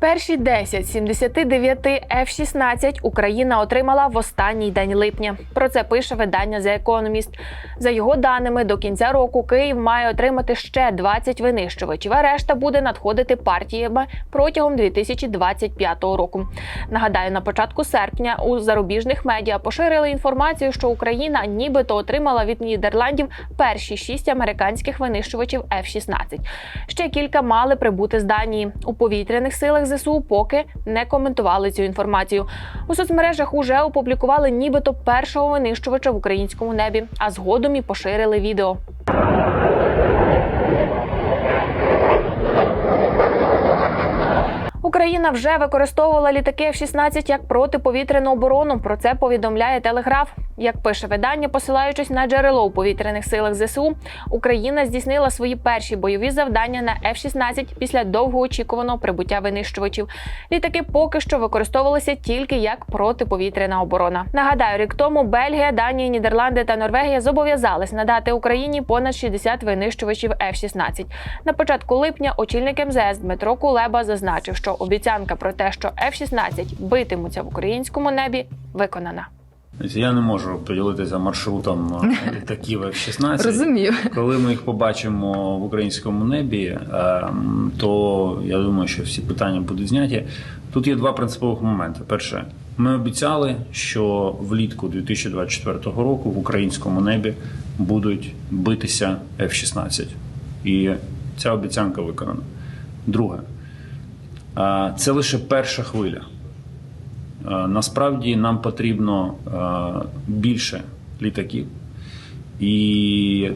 Перші 10 з 79 F-16 Україна отримала в останній день липня. Про це пише видання The Economist. За його даними, до кінця року Київ має отримати ще 20 винищувачів, а решта буде надходити партіями протягом 2025 року. Нагадаю, на початку серпня у зарубіжних медіа поширили інформацію, що Україна нібито отримала від Нідерландів перші шість американських винищувачів F-16. Ще кілька мали прибути з Данії у повітряних силах ЗСУ. Поки не коментували цю інформацію. У соцмережах уже опублікували нібито першого винищувача в українському небі, а згодом і поширили відео. Україна вже використовувала літаки F-16 як протиповітряну оборону. Про це повідомляє Телеграф. Як пише видання, посилаючись на джерело у повітряних силах ЗСУ, Україна здійснила свої перші бойові завдання на F-16 після довгоочікуваного прибуття винищувачів. Літаки поки що використовувалися тільки як протиповітряна оборона. Нагадаю, рік тому Бельгія, Данія, Нідерланди та Норвегія зобов'язались надати Україні понад 60 винищувачів F-16. На початку липня очільник МЗС Дмитро Кулеба зазначив, що обіцянка про те, що F-16 битимуться в українському небі, виконана. Я не можу поділитися маршрутом літаків F-16. Розумію. Коли ми їх побачимо в українському небі, ем, то я думаю, що всі питання будуть зняті. Тут є два принципових моменти. Перше, ми обіцяли, що влітку 2024 року в українському небі будуть битися F-16. І ця обіцянка виконана. Друге, е, це лише перша хвиля. Е, Насправді нам потрібно е, більше літаків, і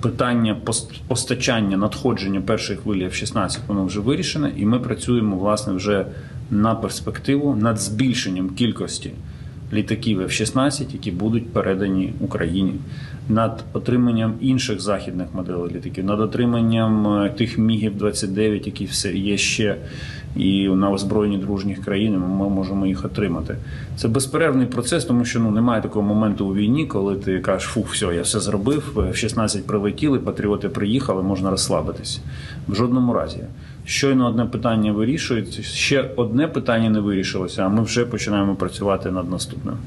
питання пос- постачання надходження першої хвилі F-16 воно вже вирішене, і ми працюємо власне вже на перспективу над збільшенням кількості літаків F-16, які будуть передані Україні, над отриманням інших західних моделей літаків, над отриманням е, тих мігів 29, які все є ще і на озброєнні дружніх країн ми можемо їх отримати. Це безперервний процес, тому що ну немає такого моменту у війні, коли ти кажеш, фу, все, я все зробив. В 16 прилетіли, патріоти приїхали, можна розслабитися. В жодному разі. Щойно одне питання вирішується, ще одне питання не вирішилося, а ми вже починаємо працювати над наступним.